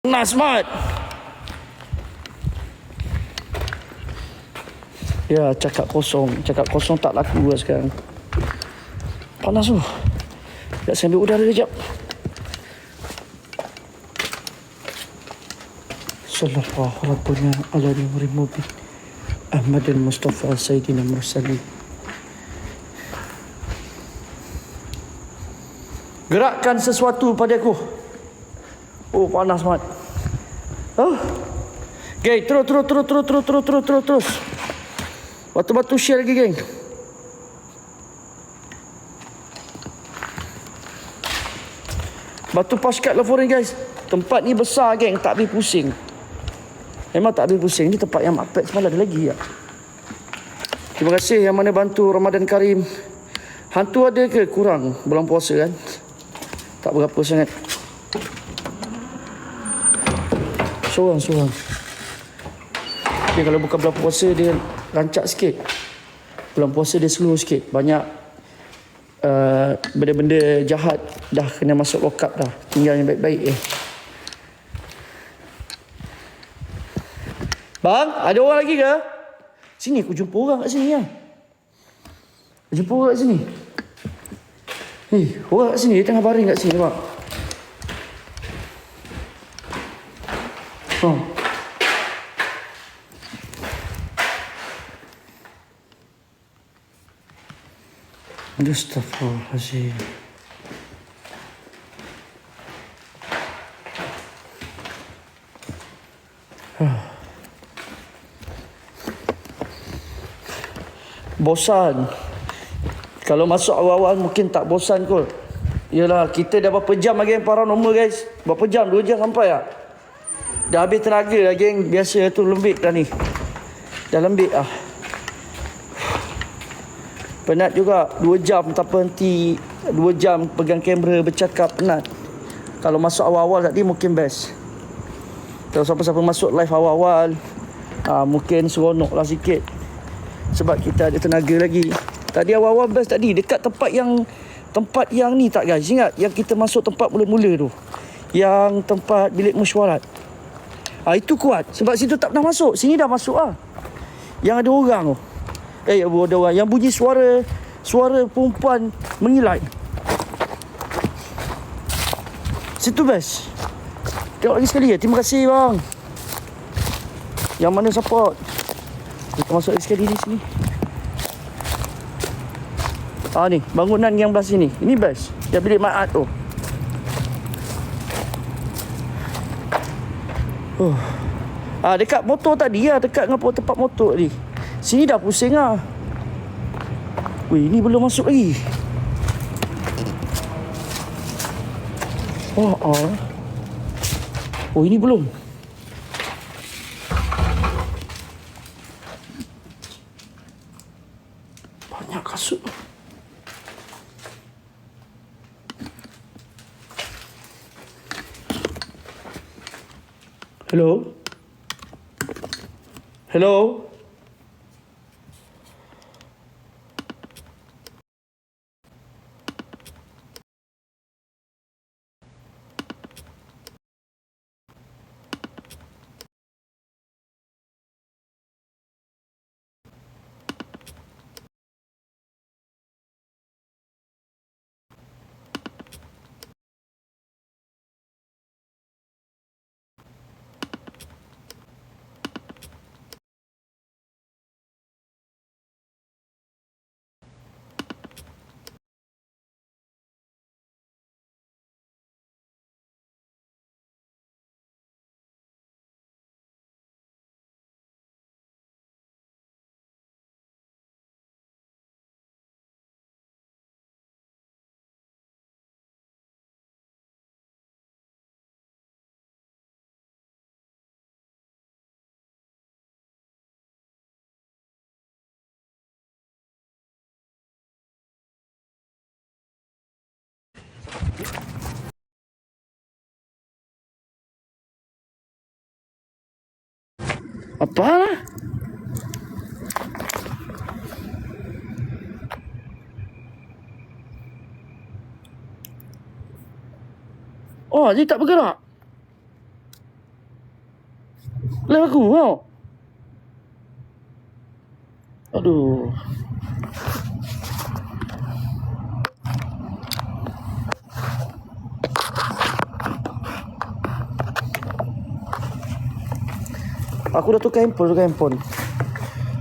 Panas mat. Ya, cakap kosong. Cakap kosong tak laku lah sekarang. Panas tu. Tak saya ambil udara kejap. Sallallahu Rabbuna ala nuri mubin. Ahmad al-Mustafa Sayyidina Mursalin. Gerakkan sesuatu pada aku. Oh, panas mat. Oh. Geng, terus, terus, terus, terus, terus, terus, terus, terus, terus. Batu-batu share lagi, geng. Batu paskat lah guys. Tempat ni besar geng, tak habis pusing. Memang tak habis pusing. Ni tempat yang Mapet semalam ada lagi ya. Terima kasih yang mana bantu Ramadan Karim. Hantu ada ke kurang bulan puasa kan? Tak berapa sangat. Seorang, seorang. Dia kalau bukan bulan puasa dia rancak sikit. Bulan puasa dia slow sikit. Banyak uh, benda-benda jahat dah kena masuk lock up dah. Tinggal yang baik-baik eh. Bang, ada orang lagi ke? Sini aku jumpa orang kat sini ya. Jumpa orang kat sini. Hei, orang kat sini dia tengah baring kat sini nampak. Oh. Aduh, Astaghfirullahaladzim. Bosan. Kalau masuk awal-awal mungkin tak bosan kot. Yalah, kita dah berapa jam lagi yang paranormal guys? Berapa jam? Dua jam sampai tak? Dah habis tenaga lah geng. Biasa tu lembik dah ni. Dah lembik ah. Penat juga. Dua jam tak berhenti. Dua jam pegang kamera bercakap penat. Kalau masuk awal-awal tadi mungkin best. Kalau siapa-siapa masuk live awal-awal. Ah, mungkin seronok lah sikit. Sebab kita ada tenaga lagi. Tadi awal-awal best tadi. Dekat tempat yang... Tempat yang ni tak guys. Ingat yang kita masuk tempat mula-mula tu. Yang tempat bilik mesyuarat. Ah itu kuat sebab situ tak pernah masuk. Sini dah masuk ah. Yang ada orang tu. Eh ada orang yang bunyi suara suara perempuan mengilat. Situ best. Tengok lagi sekali ya. Terima kasih bang. Yang mana support. Kita masuk lagi sekali di sini. Ah ni, bangunan yang belah sini. Ini best. Yang bilik ma'at tu. Oh. Ah dekat motor tadi lah, dekat dengan tempat motor tadi. Sini dah pusing ah. Weh, ni belum masuk lagi. Oh, oh. Oh, ini belum. Hello? Hello? Apa? Oh, dia tak bergerak. Live aku tau. Aduh. Aku dah tukar handphone, tukar handphone.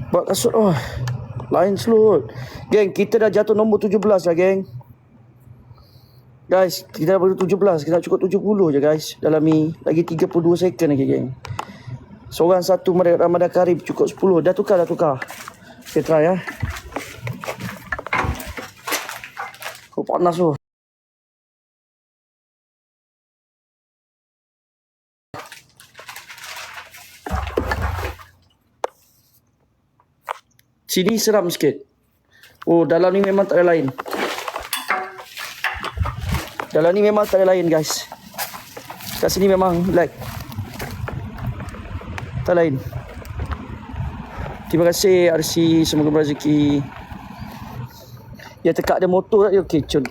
Buat kasut, oh. Lain slow. Geng, kita dah jatuh nombor 17 lah, geng. Guys, kita dah baru 17. Kita nak cukup 70 je, guys. Dalam ni. Lagi 32 second lagi, geng. Seorang satu Ramadan Karim cukup 10. Dah tukar, dah tukar. Kita try, ya. Oh, panas tu. Sini seram sikit. Oh, dalam ni memang tak ada lain. Dalam ni memang tak ada lain, guys. Kat sini memang lag. Tak lain. Terima kasih RC semoga berrezeki. Ya tekak ada motor tak dia okey cun.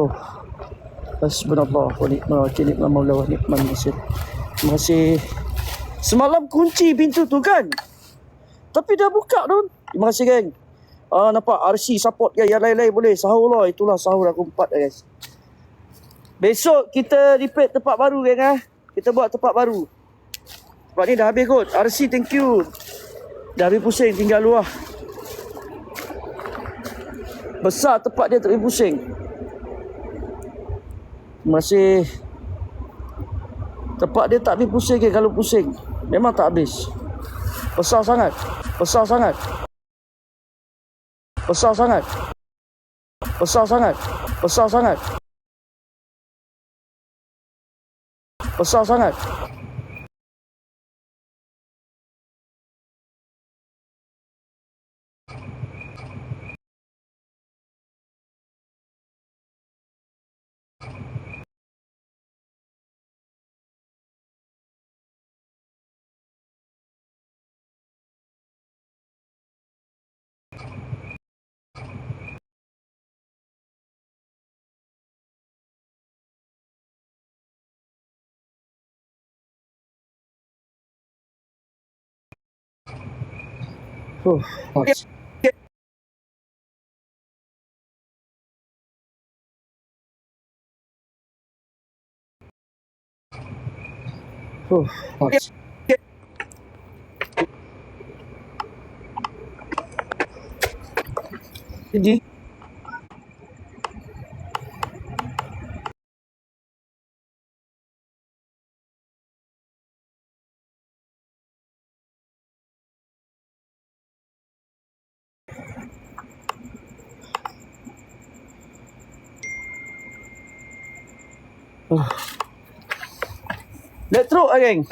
Oh. Hasbunallah wa ni'mal wakil ni'mal maula wa ni'mal nasir. Terima kasih. Semalam kunci pintu tu kan? Tapi dah buka tu. Terima kasih geng. Ah nampak RC support kan yang lain-lain boleh sahur lah. Itulah sahur aku empat dah guys. Besok kita repair tempat baru geng ah. Kita buat tempat baru. Tempat ni dah habis kot. RC thank you. Dah habis pusing tinggal luar. Besar tempat dia tak habis pusing. Kasih. Tempat dia tak habis pusing ke kalau pusing. Memang tak habis. Besar sangat. Besar sangat. Besar sangat. Besar sangat. Besar sangat. Besar sangat. Huh. Huh. Jadi Dah teruk lah geng?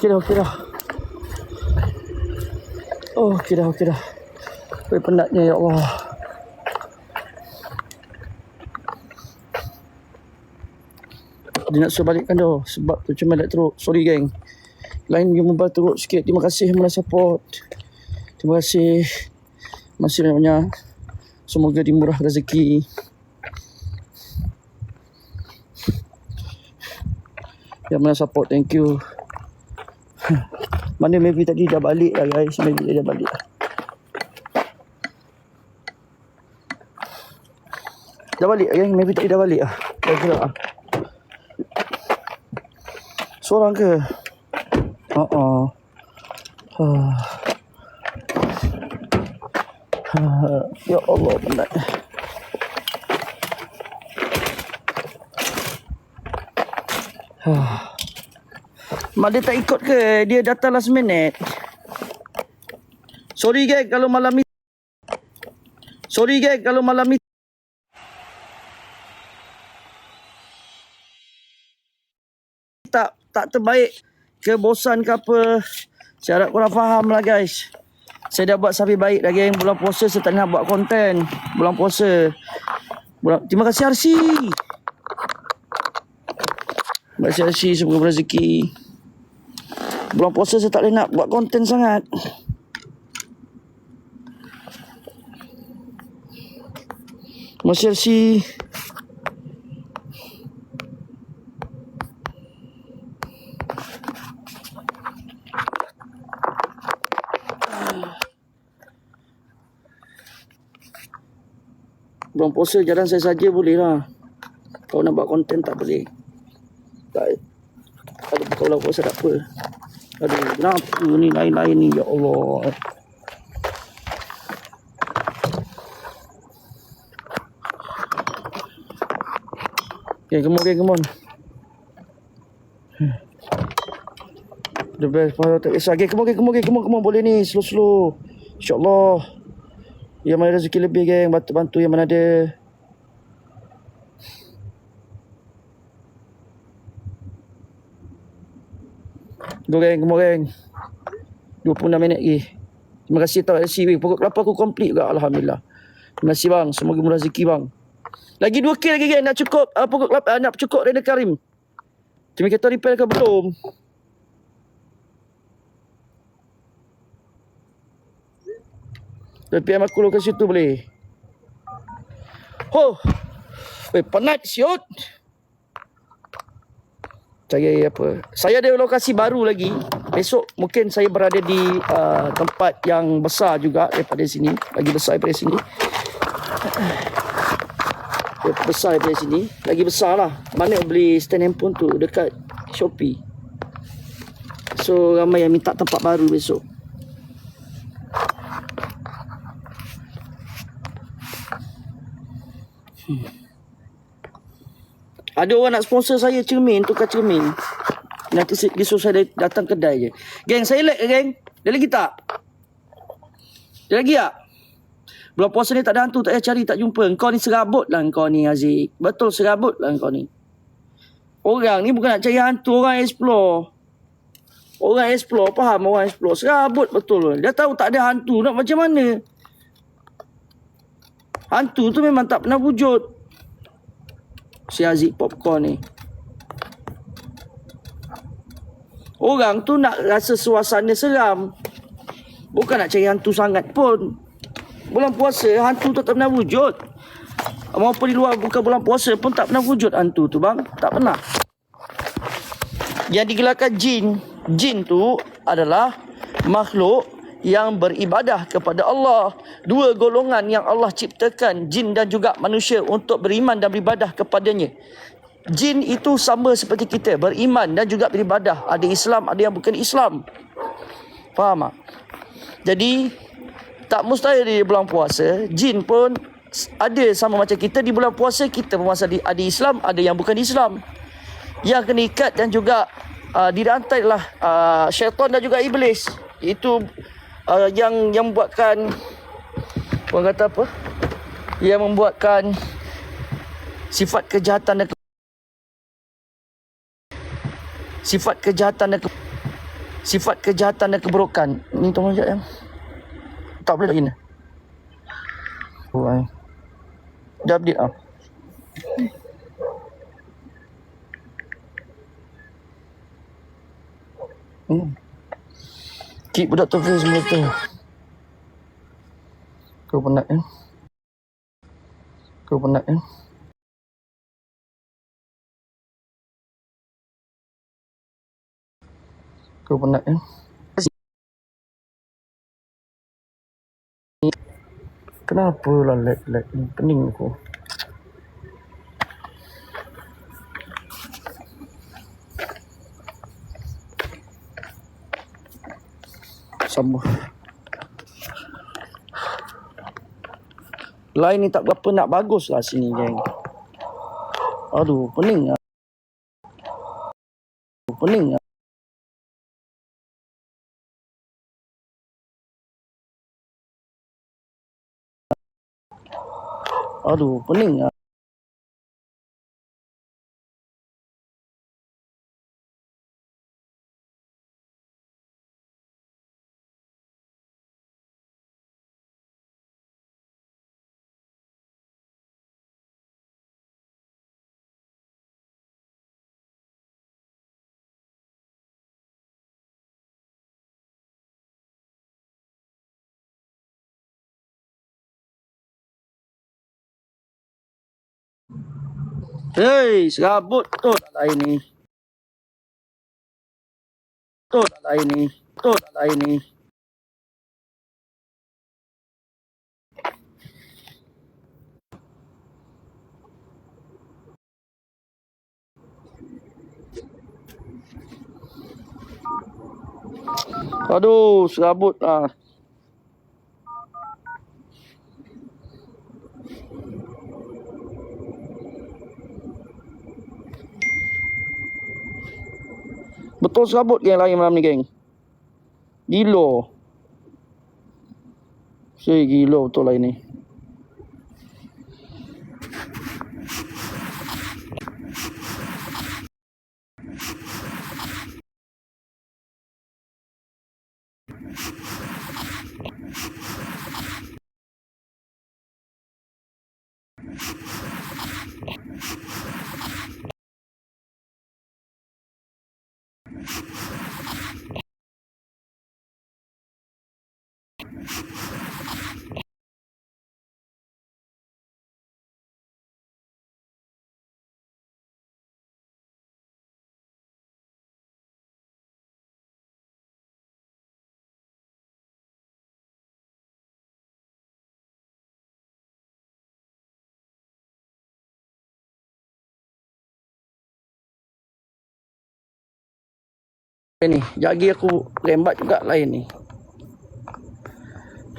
Okey dah, okey dah. Oh, okey dah, okey dah. Boleh penatnya, ya Allah Dia nak suruh balikkan dah Sebab tu cuma dah teruk. Sorry geng. Lain yang mobile teruk sikit. Terima kasih yang support. Terima kasih. Masih banyak Semoga dimurah rezeki. Yang mana support. Thank you. Mana maybe tadi dah balik lah guys. Maybe dia dah balik. Dah balik geng. Maybe tadi dah balik lah. Dah gerak lah Seorang ke? Uh uh. Uh. Uh. Ya Allah penat. Uh. Mak dia tak ikut ke? Dia datang last minute. Sorry geng kalau malam ni Sorry geng kalau malam ni terbaik ke bosan ke apa? Saya harap korang faham lah guys. Saya dah buat sampai baik dah geng. Bulan puasa saya tak nak buat konten. Bulan puasa. Bulan, terima kasih RC terima kasih RC semoga berrezeki Bulan puasa saya tak boleh nak buat konten sangat. Masih si Bulan puasa jalan saya saja boleh lah. Kalau nak buat konten tak boleh. Tak. Ada kalau puasa tak apa. Aduh, kenapa ni lain-lain ni ya Allah. Okay, come on, okay, come on. The best part tak kisah. Okay, come on, okay, come on, okay, come on, come on. Boleh ni, slow-slow. InsyaAllah. Yang mana rezeki lebih, geng. Bantu-bantu yang mana ada. Go, geng, come geng. 26 minit lagi. Terima kasih kasih. Weh, pokok kelapa aku complete juga. Alhamdulillah. Terima kasih bang. Semoga murah rezeki bang. Lagi 2K lagi geng. Nak cukup uh, pokok kelapa. Uh, nak cukup Rena Karim. Cuma kita repair ke belum? PM aku lokasi tu boleh. Oh. Weh, penat siut. Saya apa? Saya ada lokasi baru lagi. Besok mungkin saya berada di uh, tempat yang besar juga daripada sini. Lagi besar daripada sini. Besar daripada sini. Lagi besar lah. Mana beli stand handphone tu dekat Shopee. So ramai yang minta tempat baru besok. Ada orang nak sponsor saya cermin, tukar cermin. Nanti dia suruh saya datang kedai je. Geng, saya lag ke geng? Dia lagi tak? Dia lagi tak? Bulan puasa ni tak ada hantu, tak payah cari, tak jumpa. Kau ni serabut lah kau ni Aziz. Betul serabut lah kau ni. Orang ni bukan nak cari hantu, orang explore. Orang explore, faham orang explore. Serabut betul. Dia tahu tak ada hantu, nak macam mana? Hantu tu memang tak pernah wujud. Si Aziz popcorn ni. Orang tu nak rasa suasana seram. Bukan nak cari hantu sangat pun. Bulan puasa hantu tu tak pernah wujud. Maupun di luar bukan bulan puasa pun tak pernah wujud hantu tu bang. Tak pernah. Yang digelarkan jin. Jin tu adalah makhluk yang beribadah kepada Allah. Dua golongan yang Allah ciptakan, jin dan juga manusia untuk beriman dan beribadah kepadanya. Jin itu sama seperti kita, beriman dan juga beribadah. Ada Islam, ada yang bukan Islam. Faham tak? Jadi, tak mustahil di bulan puasa, jin pun ada sama macam kita di bulan puasa, kita pun masa di- ada Islam, ada yang bukan Islam. Yang kena ikat dan juga uh, dirantai lah uh, syaitan dan juga iblis. Itu uh, yang yang membuatkan orang kata apa? Yang membuatkan sifat kejahatan dan ke- sifat kejahatan dan ke- sifat kejahatan dan keburukan. Ni tolong sekejap yang. Tak boleh lagi ni. Oh, ai. Dah update ah. Hmm. Keep budak tu face semua tu. Kau penat ya? Kau penat ya? Kau penat ya? Kenapa lah lag-lag ni? Pening aku. Sama. Line ni tak berapa nak bagus lah sini geng. Aduh, pening lah. Pening lah. Aduh, pening lah. Hei, serabut tu tak lain ni. Tu tak lain ni. Tu tak lain ni. Aduh, serabut ah. Betul serabut geng lain malam ni geng. Gila. Si gila betul lain ni. Ni. Jagi aku rembat juga lain ni.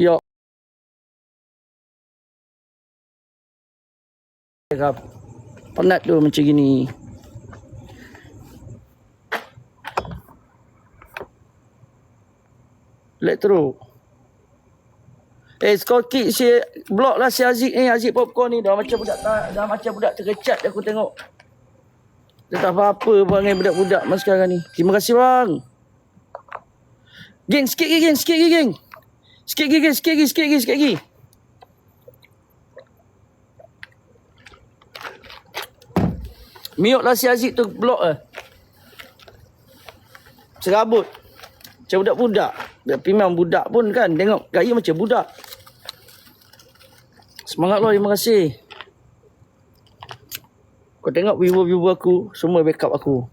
Ya. Kap. Penat tu macam gini. Elektro. Eh, kau kick si blok lah si Aziz ni, Aziz popcorn ni dah macam budak dah macam budak terkecat aku tengok. Dia tak apa-apa perangai budak-budak masa sekarang ni. Terima kasih bang. Geng, sikit lagi geng, sikit lagi geng. Sikit lagi geng, sikit lagi, sikit lagi, sikit lagi. Miuk lah si Aziz tu blok eh. Serabut. Macam budak-budak. Tapi memang budak pun kan. Tengok gaya macam budak. Semangat lo, terima kasih. Kau tengok viewer-viewer aku, semua backup aku.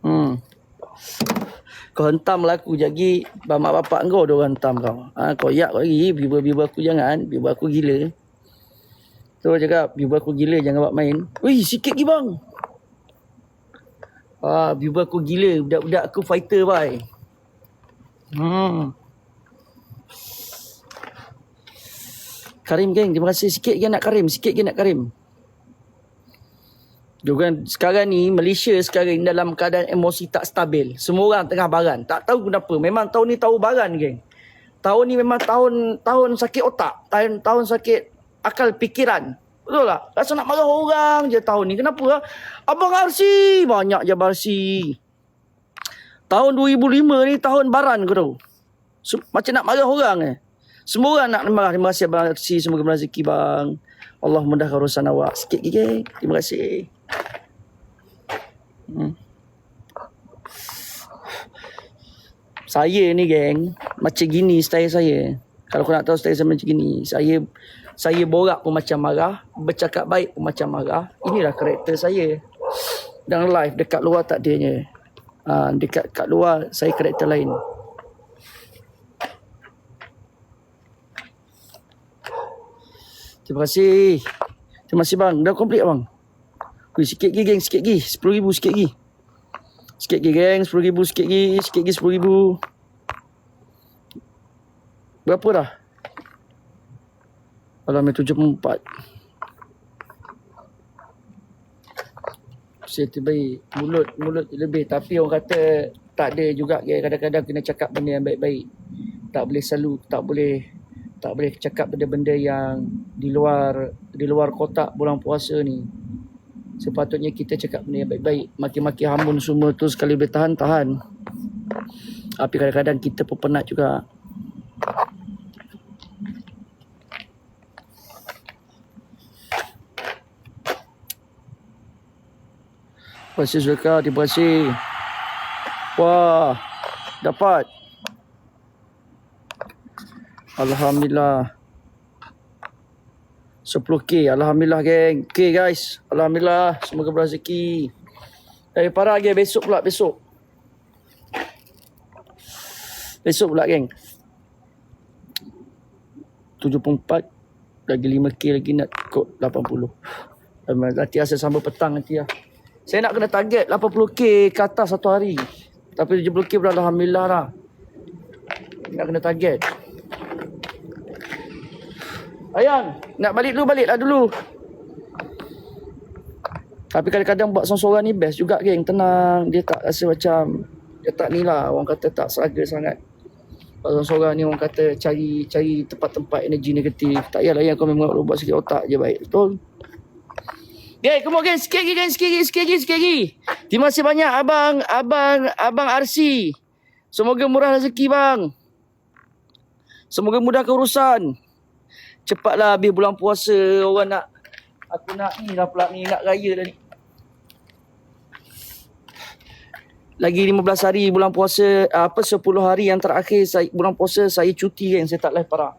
Hmm. Kau hentam lah aku jadi mak bapak kau dia hentam kau. Ha, kau yak lagi viewer-viewer aku jangan, viewer aku gila. Tu cakap viewer aku gila jangan buat main. Wih, sikit lagi bang. Ah, viewer aku gila, budak-budak aku fighter bye. Hmm. Karim geng, terima kasih sikit lagi nak Karim, sikit lagi nak Karim. Juga sekarang ni Malaysia sekarang ni dalam keadaan emosi tak stabil. Semua orang tengah baran. Tak tahu kenapa. Memang tahun ni tahu baran geng. Tahun ni memang tahun tahun sakit otak. Tahun tahun sakit akal fikiran. Betul tak? Rasa nak marah orang je tahun ni. Kenapa? Ha? Abang Arsi. Banyak je Abang Arsi. Tahun 2005 ni tahun baran kau tahu. Macam nak marah orang eh. Semua orang nak marah. Terima kasih Abang Arsi. Semoga berrezeki bang. Allah mudahkan urusan awak. Sikit gigi. Terima kasih. Hmm. Saya ni geng, macam gini style saya. Kalau kau nak tahu style saya macam gini, saya saya borak pun macam marah, bercakap baik pun macam marah. Inilah karakter saya. Dan live dekat luar tak adanya. Ha, dekat kat luar saya karakter lain. Terima kasih. Terima kasih bang. Dah komplit bang. Ui, sikit lagi geng, sikit lagi. RM10,000 sikit lagi. Sikit lagi geng, RM10,000 sikit lagi. Sikit lagi RM10,000. Berapa dah? Alam 74. Saya terbaik. Mulut, mulut lebih. Tapi orang kata tak ada juga. Kadang-kadang kena cakap benda yang baik-baik. Tak boleh selalu, tak boleh tak boleh cakap benda-benda yang di luar di luar kotak bulan puasa ni sepatutnya kita cakap benda yang baik-baik maki-maki hamun semua tu sekali boleh tahan tahan tapi kadang-kadang kita pun penat juga Terima kasih Zulka, terima kasih. Wah, dapat. Alhamdulillah. 10k. Alhamdulillah geng. Okay guys. Alhamdulillah. Semoga berrezeki. Dari para geng. Besok pula besok. Besok pula geng. 74. Lagi 5k lagi nak kod 80. Um, nanti saya sambung petang nanti lah. Saya nak kena target 80k ke atas satu hari. Tapi 70k pun Alhamdulillah lah. Nak kena target. Ayang, nak balik dulu baliklah dulu. Tapi kadang-kadang buat seorang-seorang ni best juga geng. Tenang. Dia tak rasa macam dia tak ni lah. Orang kata tak seragam sangat. Buat seorang-seorang ni orang kata cari cari tempat-tempat energi negatif. Tak payahlah yang kau memang buat sikit otak je baik. Betul? Geng, come on geng. Sikit lagi geng. Sikit lagi, sikit lagi, sikit lagi. Terima kasih banyak abang, abang, abang RC. Semoga murah rezeki bang. Semoga mudah urusan. Cepatlah habis bulan puasa. Orang nak, aku nak ni lah pula ni. Nak raya dah ni. Lagi 15 hari bulan puasa. Apa 10 hari yang terakhir saya, bulan puasa saya cuti kan. Saya tak live parah.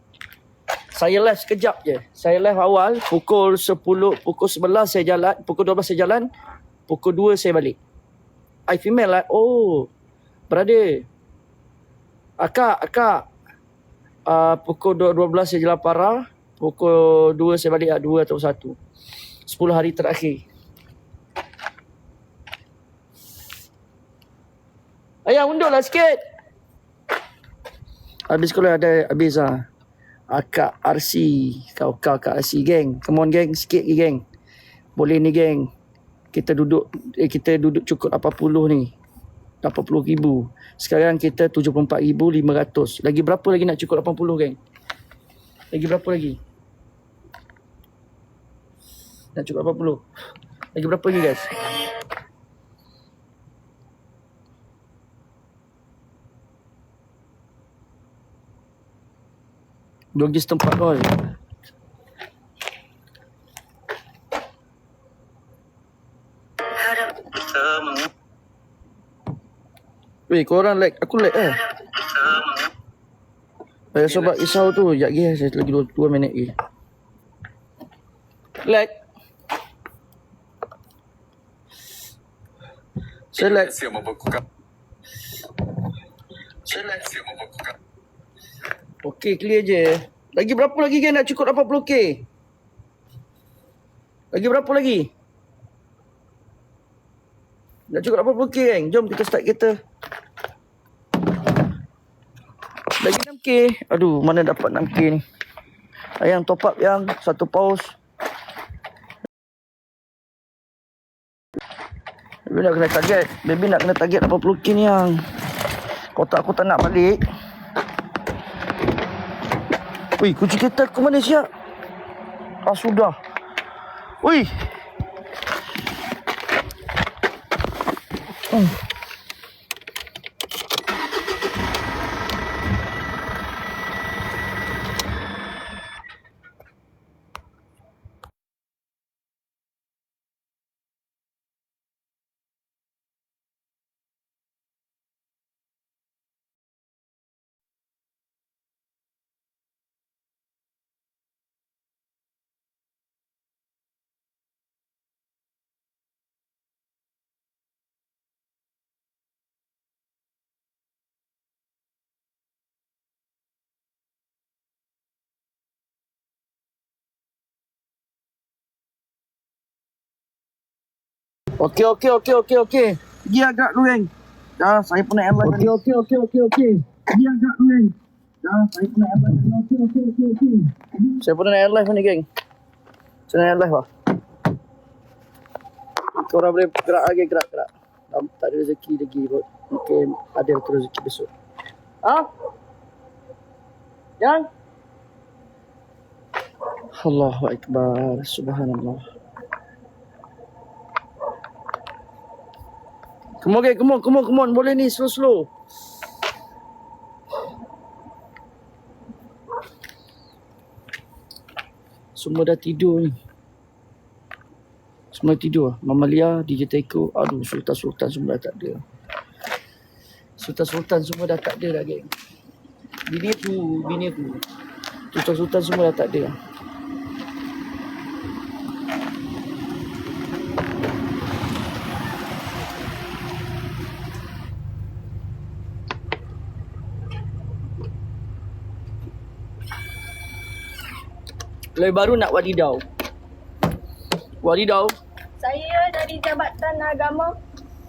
Saya live sekejap je. Saya live awal pukul 10, pukul 11 saya jalan, pukul 12 saya jalan, pukul 2 saya balik. I female lah. Oh, brother. Akak, akak. Uh, pukul 12 saya jalan parah, pukul 2 saya balik, 2 atau 1. 10 hari terakhir. Ayah undurlah sikit. Habis kalau ada habis ah. Akak RC. Kau kau Kak RC geng. Come on geng. Sikit lagi geng. Boleh ni geng. Kita duduk eh, kita duduk cukup 80 ni. 80 ribu. Sekarang kita 74 ribu 500. Lagi berapa lagi nak cukup 80 geng? Lagi berapa lagi? Nak cukup 80. Lagi berapa lagi guys? Dua pergi setempat kau Weh korang like Aku like eh Eh sobat risau tu Sekejap lagi eh. Saya lagi 2, 2 minit lagi Saya. Saya like Siap membukukan. Okey, clear je. Lagi berapa lagi kan nak cukup 80k? Lagi berapa lagi? Nak cukup 80k kan? Jom kita start kereta. Lagi 6k. Aduh, mana dapat 6k ni? Ayang top up yang satu paus. Baby nak kena target. Baby nak kena target 80k ni yang. Kotak aku tak nak balik. Wih, kunci kereta ke mana siap? Ah, sudah. Wih. Hmm. Okey, okey, okey, okey, okey. Pergi agak dulu, geng. Dah, saya pun nak airline. Okey, okey, okey, okey, okey. Pergi agak dulu, geng. Dah, saya pun nak airline. Okey, okey, okey, okey. Saya pun nak airline ni, geng. Saya nak airline lah. Korang boleh gerak lagi, gerak, gerak. Um, tak ada rezeki lagi kot. Mungkin ada tu rezeki besok. Ha? Yang? Allahu Akbar. Subhanallah. Come on, come on, come on, come on. Boleh ni, slow, slow. Semua dah tidur ni. Semua tidur. Mama Lia, DJ Taiko. Aduh, Sultan-Sultan semua dah tak ada. Sultan-Sultan semua dah tak ada dah, geng. Bini aku, bini aku. Sultan-Sultan semua dah tak ada. Yang baru nak wadidau. Wadidau. Saya dari Jabatan Agama.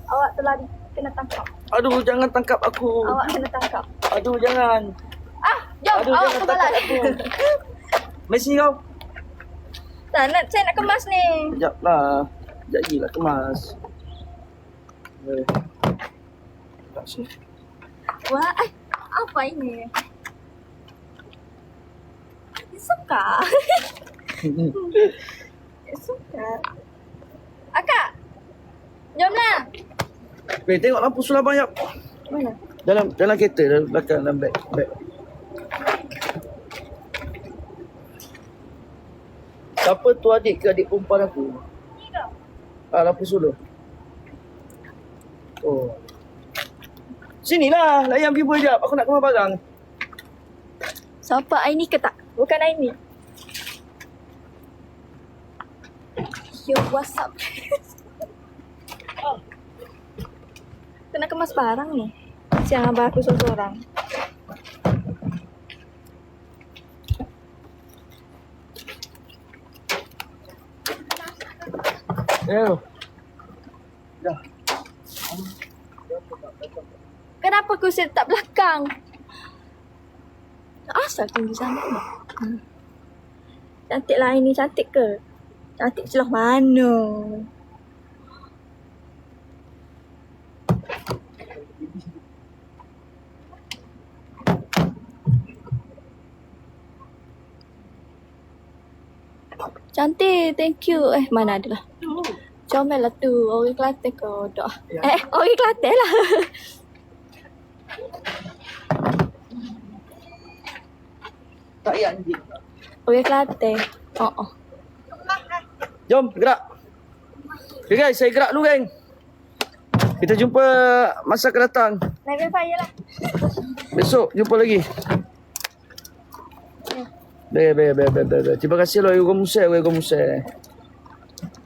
Awak telah kena tangkap. Aduh, jangan tangkap aku. Awak kena tangkap. Aduh, jangan. Ah, jom. Aduh, awak jangan tangkap aku. Mari sini kau. tak, nak, saya nak kemas ni. Sekejap lah. Sekejap lagi lah kemas. Eh. Tak sini. Wah, eh, apa ini? Suka. Suka. Akak. Jomlah. Weh, tengok lampu sulah banyak. Mana? Dalam dalam kereta, dalam belakang, dalam beg. beg. Siapa tu adik ke adik perempuan aku? Ni ke? Ah, lampu suluh. Oh. Sinilah, layan viewer jap. Aku nak kemas barang. Siapa Aini ke tak? Bukan Aini. Yo, what's up? Kena kemas barang ni. Siang abang aku. Eh. Dah. Kenapa kau letak belakang? Asal tinggi sangat ni? Hmm. Cantik lah ini, cantik ke? Cantik celah mana? Cantik, thank you. Eh, mana ada lah. Comel lah tu. Orang Kelantan ke? Dah. Ya. Eh, orang Kelantan lah. Tak payah anjing. Orang Kelantan. Oh, oh. Jom, gerak. Okay guys, saya gerak dulu geng. Kita jumpa masa akan datang. Naik fire lah. Besok jumpa lagi. Be, be, be, be, be, be. Terima kasih loh Ego Musa, Ego Musa.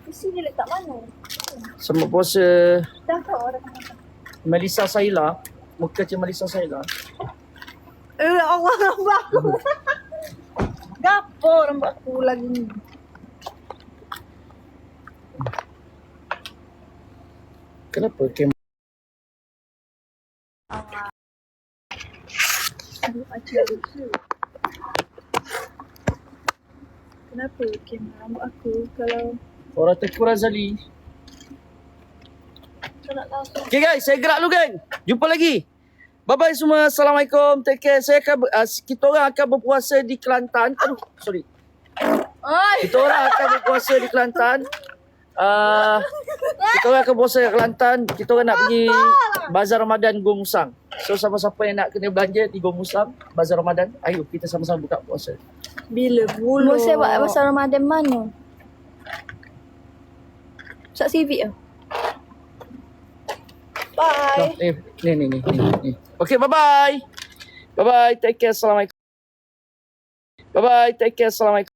Di sini letak mana? Selamat puasa Dah tahu orang Melissa Saila. Muka macam Melissa Saila. Eh, Allah rambut aku. Gapo rambut aku lagi ni. Kenapa kem. Kenapa kamera rambut aku kalau orang nak tahu? Okay guys, saya gerak dulu geng. Jumpa lagi. Bye bye semua. Assalamualaikum. Take care. Saya akan uh, kita orang akan berpuasa di Kelantan. Aduh, sorry. Oi, Kita orang akan berpuasa di Kelantan. Uh, kita orang akan berpuasa di Kelantan. Kita orang nak pergi Bazar Ramadan Gong Musang. So siapa-siapa yang nak kena belanja di Gong Musang, Bazar Ramadan, ayo kita sama-sama buka puasa. bila bulu? Mau saya buat masa Ramadan mana? Sat CV ah. Nah, Bye. ni, ni, ni, ni, ni, ni. Okay, bye-bye. Bye-bye. Take care. Assalamualaikum. Bye-bye. Take care. Assalamualaikum.